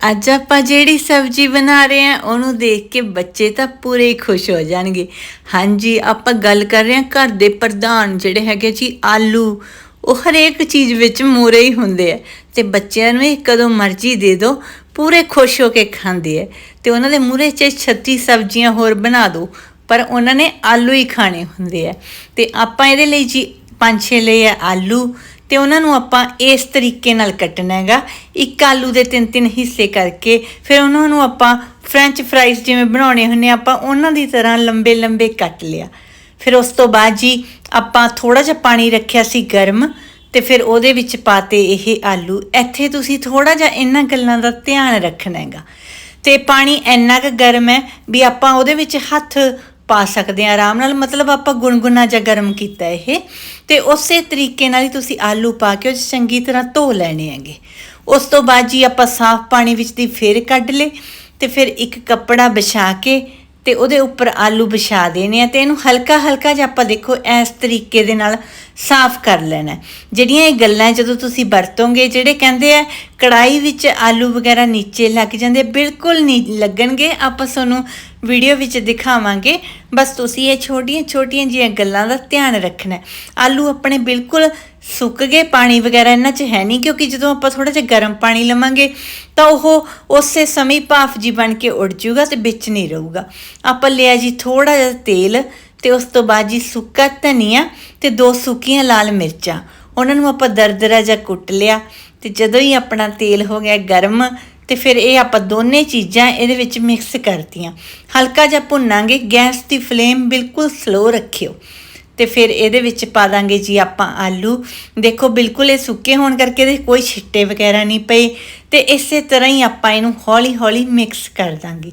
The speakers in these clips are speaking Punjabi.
ਅੱਜ ਆਪਾਂ ਜਿਹੜੀ ਸਬਜ਼ੀ ਬਣਾ ਰਹੇ ਹਾਂ, ਉਹਨੂੰ ਦੇਖ ਕੇ ਬੱਚੇ ਤਾਂ ਪੂਰੇ ਖੁਸ਼ ਹੋ ਜਾਣਗੇ। ਹਾਂਜੀ, ਆਪਾਂ ਗੱਲ ਕਰ ਰਹੇ ਹਾਂ ਘਰ ਦੇ ਪ੍ਰਧਾਨ ਜਿਹੜੇ ਹੈਗੇ ਜੀ, ਆਲੂ। ਉਹ ਹਰੇਕ ਚੀਜ਼ ਵਿੱਚ ਮੂਰੇ ਹੀ ਹੁੰਦੇ ਆ। ਤੇ ਬੱਚਿਆਂ ਨੂੰ ਇਹ ਕਦੋਂ ਮਰਜ਼ੀ ਦੇ ਦਿਓ, ਪੂਰੇ ਖੁਸ਼ ਹੋ ਕੇ ਖਾਂਦੇ ਆ। ਤੇ ਉਹਨਾਂ ਦੇ ਮੂਰੇ 'ਚ 36 ਸਬਜ਼ੀਆਂ ਹੋਰ ਬਣਾ ਦਿਓ, ਪਰ ਉਹਨਾਂ ਨੇ ਆਲੂ ਹੀ ਖਾਣੇ ਹੁੰਦੇ ਆ। ਤੇ ਆਪਾਂ ਇਹਦੇ ਲਈ ਜੀ ਪੰਜ ਛੇ ਲਏ ਆ ਆਲੂ। ਤੇ ਉਹਨਾਂ ਨੂੰ ਆਪਾਂ ਇਸ ਤਰੀਕੇ ਨਾਲ ਕੱਟਣਾ ਹੈਗਾ। ਇੱਕ ਆਲੂ ਦੇ ਤਿੰਨ ਤਿੰਨ ਹਿੱਸੇ ਕਰਕੇ ਫਿਰ ਉਹਨਾਂ ਨੂੰ ਆਪਾਂ ਫ੍ਰੈਂਚ ਫਰਾਈਜ਼ ਜਿਵੇਂ ਬਣਾਉਣੇ ਹੁੰਨੇ ਆਪਾਂ ਉਹਨਾਂ ਦੀ ਤਰ੍ਹਾਂ ਲੰਬੇ ਲੰਬੇ ਕੱਟ ਲਿਆ। ਫਿਰ ਉਸ ਤੋਂ ਬਾਅਦ ਜੀ ਆਪਾਂ ਥੋੜਾ ਜਿਹਾ ਪਾਣੀ ਰੱਖਿਆ ਸੀ ਗਰਮ ਤੇ ਫਿਰ ਉਹਦੇ ਵਿੱਚ ਪਾਤੇ ਇਹ ਆਲੂ। ਇੱਥੇ ਤੁਸੀਂ ਥੋੜਾ ਜਿਹਾ ਇਹਨਾਂ ਗੱਲਾਂ ਦਾ ਧਿਆਨ ਰੱਖਣਾ ਹੈਗਾ। ਤੇ ਪਾਣੀ ਇੰਨਾ ਕੁ ਗਰਮ ਹੈ ਵੀ ਆਪਾਂ ਉਹਦੇ ਵਿੱਚ ਹੱਥ ਪਾ ਸਕਦੇ ਆ ਆਰਾਮ ਨਾਲ। ਮਤਲਬ ਆਪਾਂ ਗੁਨਗੁਨਾ ਜਿਹਾ ਗਰਮ ਕੀਤਾ ਇਹ। ਤੇ ਉਸੇ ਤਰੀਕੇ ਨਾਲ ਹੀ ਤੁਸੀਂ ਆਲੂ ਪਾ ਕੇ ਉਹ ਚੰਗੀ ਤਰ੍ਹਾਂ ਧੋ ਲੈਣੇ ਹੈਗੇ। ਉਸ ਤੋਂ ਬਾਅਦ ਜੀ ਆਪਾਂ ਸਾਫ਼ ਪਾਣੀ ਵਿੱਚ ਦੀ ਫੇਰ ਕੱਢ ਲੇ ਤੇ ਫਿਰ ਇੱਕ ਕੱਪੜਾ ਵਿਛਾ ਕੇ ਤੇ ਉਹਦੇ ਉੱਪਰ ਆਲੂ ਵਿਛਾ ਦੇਣੇ ਆ ਤੇ ਇਹਨੂੰ ਹਲਕਾ ਹਲਕਾ ਜਿਹਾ ਆਪਾਂ ਦੇਖੋ ਇਸ ਤਰੀਕੇ ਦੇ ਨਾਲ ਸਾਫ਼ ਕਰ ਲੈਣਾ ਜਿਹੜੀਆਂ ਇਹ ਗੱਲਾਂ ਜਦੋਂ ਤੁਸੀਂ ਵਰਤੋਗੇ, ਜਿਹੜੇ ਕਹਿੰਦੇ ਆ ਕੜਾਈ ਵਿੱਚ ਆਲੂ ਵਗੈਰਾ ਨੀਚੇ ਲੱਗ ਜਾਂਦੇ, ਬਿਲਕੁਲ ਨਹੀਂ ਲੱਗਣਗੇ। ਆਪਾਂ ਤੁਹਾਨੂੰ ਵੀਡੀਓ ਵਿੱਚ ਦਿਖਾਵਾਂਗੇ। ਬਸ ਤੁਸੀਂ ਇਹ ਛੋਟੀਆਂ ਛੋਟੀਆਂ ਜਿਹੀਆਂ ਗੱਲਾਂ ਦਾ ਧਿਆਨ ਰੱਖਣਾ ਆਲੂ ਆਪਣੇ ਬਿਲਕੁਲ ਸੁੱਕ ਗਏ, ਪਾਣੀ ਵਗੈਰਾ ਇਹਨਾਂ 'ਚ ਹੈ ਨਹੀਂ, ਕਿਉਂਕਿ ਜਦੋਂ ਆਪਾਂ ਥੋੜਾ ਜਿਹਾ ਗਰਮ ਪਾਣੀ ਲਵਾਂਗੇ ਤਾਂ ਉਹ ਉਸੇ ਸਮੇਂ ਭਾਫ ਜੀ ਬਣ ਕੇ ਉੱਡ ਜਾਊਗਾ ਤੇ ਵਿੱਚ ਨਹੀਂ ਰਹੂਗਾ। ਆਪਾਂ ਲਿਆ ਜੀ ਥੋੜਾ ਜਿਹਾ ਤੇਲ ਤੇ ਉਸ ਤੋਂ ਬਾਅਦ ਜੀ ਸੁੱਕਾ ਧਨੀਆ ਤੇ ਦੋ ਸੁੱਕੀਆਂ ਲਾਲ ਮਿਰਚਾਂ। ਉਹਨਾਂ ਨੂੰ ਆਪਾਂ ਦਰਦਰਾ ਜਿਹਾ ਕੁੱਟ ਲਿਆ ਤੇ ਜਦੋਂ ਹੀ ਆਪਣਾ ਤੇਲ ਹੋ ਗਿਆ ਗਰਮ ਤੇ ਫਿਰ ਇਹ ਆਪਾਂ ਦੋਨੇ ਚੀਜ਼ਾਂ ਇਹਦੇ ਵਿੱਚ ਮਿਕਸ ਕਰਤੀਆਂ। ਹਲਕਾ ਜਿਹਾ ਭੁੰਨਾਂਗੇ, ਗੈਸ ਦੀ ਫਲੇਮ ਬਿਲਕੁਲ ਸਲੋ ਰੱਖਿਓ। ਤੇ ਫਿਰ ਇਹਦੇ ਵਿੱਚ ਪਾ ਦਾਂਗੇ ਜੀ ਆਪਾਂ ਆਲੂ। ਦੇਖੋ, ਬਿਲਕੁਲ ਇਹ ਸੁੱਕੇ ਹੋਣ ਕਰਕੇ ਇਹਦੇ ਕੋਈ ਛਿੱਟੇ ਵਗੈਰਾ ਨਹੀਂ ਪਏ ਤੇ ਇਸੇ ਤਰ੍ਹਾਂ ਹੀ ਆਪਾਂ ਇਹਨੂੰ ਹੌਲੀ ਹੌਲੀ ਮਿਕਸ ਕਰ ਦਾਂਗੇ।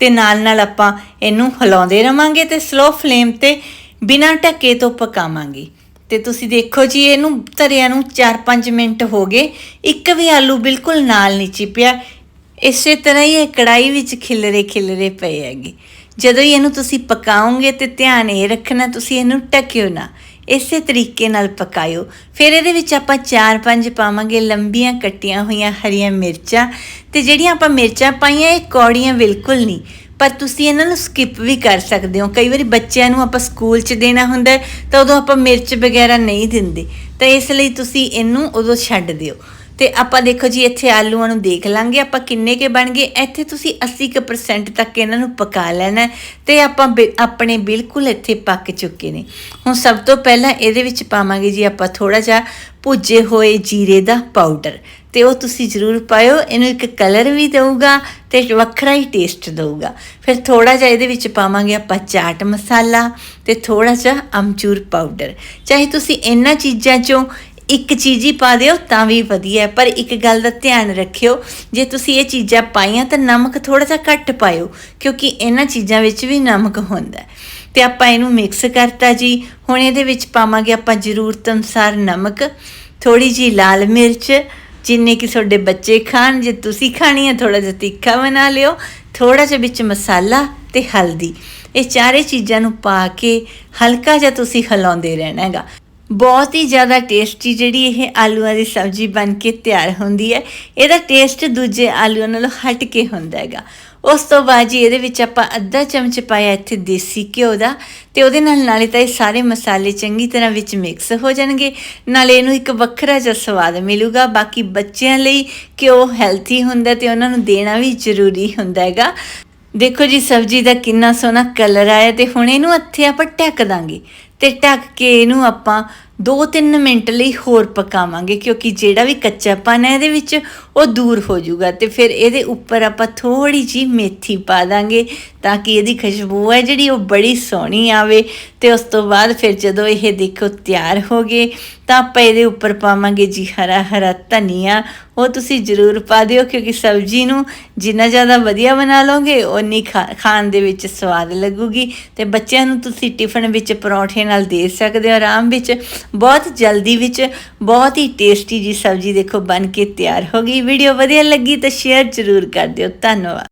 ਤੇ ਨਾਲ ਨਾਲ ਆਪਾਂ ਇਹਨੂੰ ਹਿਲਾਉਂਦੇ ਰਵਾਂਗੇ ਤੇ ਸਲੋ ਫਲੇਮ ਤੇ ਬਿਨਾਂ ਢੱਕੇ ਤੋਂ ਪਕਾਵਾਂਗੇ। ਤੇ ਤੁਸੀਂ ਦੇਖੋ ਜੀ, ਇਹਨੂੰ ਧਰਿਆਂ ਨੂੰ 4-5 ਮਿੰਟ ਹੋ ਗਏ। ਇੱਕ ਵੀ ਆਲੂ ਬਿਲਕੁਲ ਨਾਲ ਨਹੀਂ ਚਿਪਿਆ। ਇਸੇ ਤਰ੍ਹਾਂ ਹੀ ਇਹ ਕੜਾਈ ਵਿੱਚ ਖਿਲਰੇ ਖਿਲਰੇ ਪਏ ਹੈਗੇ। ਜਦੋਂ ਹੀ ਇਹਨੂੰ ਤੁਸੀਂ ਪਕਾਉਂਗੇ ਤੇ ਧਿਆਨ ਇਹ ਰੱਖਣਾ, ਤੁਸੀਂ ਇਹਨੂੰ ਢੱਕਿਓ ਨਾ। ਇਸੇ ਤਰੀਕੇ ਨਾਲ ਪਕਾਇਓ। ਫਿਰ ਇਹਦੇ ਵਿੱਚ ਆਪਾਂ 4-5 ਪਾਵਾਂਗੇ ਲੰਬੀਆਂ ਕੱਟੀਆਂ ਹੋਈਆਂ ਹਰੀਆਂ ਮਿਰਚਾਂ ਤੇ ਜਿਹੜੀਆਂ ਆਪਾਂ ਮਿਰਚਾਂ ਪਾਈਆਂ, ਇਹ ਕੌੜੀਆਂ ਬਿਲਕੁਲ ਨਹੀਂ। ਪਰ ਤੁਸੀਂ ਇਹਨਾਂ ਨੂੰ ਸਕਿਪ ਵੀ ਕਰ ਸਕਦੇ ਹੋ। ਕਈ ਵਾਰੀ ਬੱਚਿਆਂ ਨੂੰ ਆਪਾਂ ਸਕੂਲ 'ਚ ਦੇਣਾ ਹੁੰਦਾ ਤਾਂ ਉਦੋਂ ਆਪਾਂ ਮਿਰਚ ਵਗੈਰਾ ਨਹੀਂ ਦਿੰਦੇ। ਤਾਂ ਇਸ ਲਈ ਤੁਸੀਂ ਇਹਨੂੰ ਉਦੋਂ ਛੱਡ ਦਿਓ। ਤੇ ਆਪਾਂ ਦੇਖੋ ਜੀ, ਇੱਥੇ ਆਲੂਆਂ ਨੂੰ ਦੇਖ ਲਾਂਗੇ, ਆਪਾਂ ਕਿੰਨੇ ਕੇ ਬਣ ਗਏ ਇੱਥੇ ਤੁਸੀਂ 80% ਤੱਕ ਇਹਨਾਂ ਨੂੰ ਪਕਾ ਲੈਣਾ ਹੈ ਤੇ ਆਪਾਂ ਬਿ- ਆਪਣੇ ਬਿਲਕੁਲ ਇੱਥੇ ਪੱਕ ਚੁੱਕੇ ਨੇ। ਹੁਣ ਸਭ ਤੋਂ ਪਹਿਲਾਂ ਇਹਦੇ ਵਿੱਚ ਪਾਵਾਂਗੇ ਜੀ ਆਪਾਂ ਥੋੜਾ ਜਿਹਾ ਭੁੱਜੇ ਹੋਏ ਜੀਰੇ ਦਾ ਪਾਊਡਰ। ਤੇ ਉਹ ਤੁਸੀਂ ਜ਼ਰੂਰ ਪਾਇਓ, ਇਹਨੂੰ ਇੱਕ ਕਲਰ ਵੀ ਦੇਊਗਾ ਤੇ ਵੱਖਰਾ ਹੀ ਟੇਸਟ ਦੇਊਗਾ। ਫਿਰ ਥੋੜਾ ਜਿਹਾ ਇਹਦੇ ਵਿੱਚ ਪਾਵਾਂਗੇ ਆਪਾਂ ਚਾਟ ਮਸਾਲਾ ਤੇ ਥੋੜਾ ਜਿਹਾ ਅਮਚੂਰ ਪਾਊਡਰ। ਚਾਹੇ ਤੁਸੀਂ ਇਹਨਾਂ ਚੀਜ਼ਾਂ ਚੋਂ ਇੱਕ ਚੀਜ਼ ਹੀ ਪਾ ਦਿਓ, ਤਾਂ ਵੀ ਵਧੀਆ ਪਰ ਇੱਕ ਗੱਲ ਦਾ ਧਿਆਨ ਰੱਖਿਓ, ਜੇ ਤੁਸੀਂ ਇਹ ਚੀਜ਼ਾਂ ਪਾਈਆਂ ਤਾਂ ਨਮਕ ਥੋੜਾ ਜਿਹਾ ਘੱਟ ਪਾਇਓ, ਕਿਉਂਕਿ ਇਹਨਾਂ ਚੀਜ਼ਾਂ ਵਿੱਚ ਵੀ ਨਮਕ ਹੁੰਦਾ ਹੈ। ਤੇ ਆਪਾਂ ਇਹਨੂੰ ਮਿਕਸ ਕਰਤਾ ਜੀ। ਹੁਣ ਇਹਦੇ ਵਿੱਚ ਪਾਵਾਂਗੇ ਆਪਾਂ ਜ਼ਰੂਰਤ ਅਨੁਸਾਰ ਨਮਕ ਥੋੜੀ ਜੀ ਲਾਲ ਮਿਰਚ, ਜਿੰਨੇ ਕਿ ਤੁਹਾਡੇ ਬੱਚੇ ਖਾਣ, ਜੇ ਤੁਸੀਂ ਖਾਣੀ ਹੈ ਥੋੜਾ ਜਿਹਾ ਤਿੱਖਾ ਬਣਾ ਲਿਓ ਥੋੜਾ ਜਿਹਾ ਵਿੱਚ ਮਸਾਲਾ ਤੇ ਹਲਦੀ। ਇਹ ਚਾਰੇ ਚੀਜ਼ਾਂ ਨੂੰ ਪਾ ਕੇ ਹਲਕਾ ਜਿਹਾ ਤੁਸੀਂ ਹਿਲਾਉਂਦੇ ਰਹਿਣਾ ਹੈਗਾ। ਬਹੁਤ ਹੀ ਜ਼ਿਆਦਾ ਟੇਸਟੀ ਜਿਹੜੀ ਇਹ ਆਲੂਆਂ ਦੀ ਸਬਜ਼ੀ ਬਣ ਕੇ ਤਿਆਰ ਹੁੰਦੀ ਹੈ। ਇਹਦਾ ਟੇਸਟ ਦੂਜੇ ਆਲੂਆਂ ਨਾਲੋਂ ਹਟ ਕੇ ਹੁੰਦਾ ਹੈਗਾ। ਉਸ ਤੋਂ ਬਾਅਦ ਜੀ ਇਹਦੇ ਵਿੱਚ ਆਪਾਂ ਅੱਧਾ ਚਮਚ ਪਾਇਆ ਇੱਥੇ ਦੇਸੀ ਘਿਓ ਦਾ ਤੇ ਉਹਦੇ ਨਾਲ ਨਾਲੇ ਤਾਂ ਇਹ ਸਾਰੇ ਮਸਾਲੇ ਚੰਗੀ ਤਰ੍ਹਾਂ ਵਿੱਚ ਮਿਕਸ ਹੋ ਜਾਣਗੇ। ਨਾਲੇ ਇਹਨੂੰ ਇੱਕ ਵੱਖਰਾ ਜਿਹਾ ਸਵਾਦ ਮਿਲੂਗਾ। ਬਾਕੀ ਬੱਚਿਆਂ ਲਈ ਘਿਓ ਹੈਲਥੀ ਹੁੰਦਾ ਤੇ ਉਹਨਾਂ ਨੂੰ ਦੇਣਾ ਵੀ ਜ਼ਰੂਰੀ ਹੁੰਦਾ ਹੈਗਾ। ਦੇਖੋ ਜੀ ਸਬਜ਼ੀ ਦਾ ਕਿੰਨਾ ਸੋਹਣਾ ਕਲਰ ਆਇਆ ਤੇ ਹੁਣ ਇਹਨੂੰ ਇੱਥੇ ਆਪਾਂ ਢੱਕ ਦਾਂਗੇ। ਤੇ ਢੱਕ ਕੇ ਇਹਨੂੰ ਆਪਾਂ 2-3 ਮਿੰਟ ਲਈ ਹੋਰ ਪਕਾਵਾਂਗੇ, ਕਿਉਂਕਿ ਜਿਹੜਾ ਵੀ ਕੱਚਾਪਨ ਹੈ ਇਹਦੇ ਵਿੱਚ ਉਹ ਦੂਰ ਹੋ ਜਾਊਗਾ। ਤੇ ਫਿਰ ਇਹਦੇ ਉੱਪਰ ਆਪਾਂ ਥੋੜੀ ਜੀ ਮੇਥੀ ਪਾ ਦਾਂਗੇ ਤਾਂ ਕਿ ਇਹਦੀ ਖੁਸ਼ਬੂ ਹੈ ਜਿਹੜੀ ਉਹ ਬੜੀ ਸੋਹਣੀ ਆਵੇ। ਤੇ ਉਸ ਤੋਂ ਬਾਅਦ ਫਿਰ ਜਦੋਂ ਇਹ ਦੇਖੋ ਤਿਆਰ ਹੋ ਗਏ, ਤਾਂ ਆਪਾਂ ਇਹਦੇ ਉੱਪਰ ਪਾਵਾਂਗੇ ਜੀ ਹਰਾ ਹਰਾ ਧਨੀਆ। ਉਹ ਤੁਸੀਂ ਜ਼ਰੂਰ ਪਾ ਦਿਓ, ਕਿਉਂਕਿ ਸਬਜ਼ੀ ਨੂੰ ਜਿੰਨਾ ਜ਼ਿਆਦਾ ਵਧੀਆ ਬਣਾ ਲਓਗੇ ਉਨੀ ਖਾ- ਖਾਣ ਦੇ ਵਿੱਚ ਸਵਾਦ ਲੱਗੂਗੀ। ਤੇ ਬੱਚਿਆਂ ਨੂੰ ਤੁਸੀਂ ਟਿਫਨ ਵਿੱਚ ਪਰੌਂਠੇ ਨਾਲ ਦੇ ਸਕਦੇ ਹੋ, ਆਰਾਮ ਵਿੱਚ। ਬਹੁਤ ਜਲਦੀ ਵਿੱਚ ਬਹੁਤ ਹੀ ਟੇਸਟੀ ਜੀ ਸਬਜ਼ੀ ਦੇਖੋ ਬਣ ਕੇ ਤਿਆਰ ਹੋ ਗਈ। ਵੀਡੀਓ ਵਧੀਆ ਲੱਗੀ ਤਾਂ ਸ਼ੇਅਰ ਜ਼ਰੂਰ ਕਰ ਦਿਓ। ਧੰਨਵਾਦ।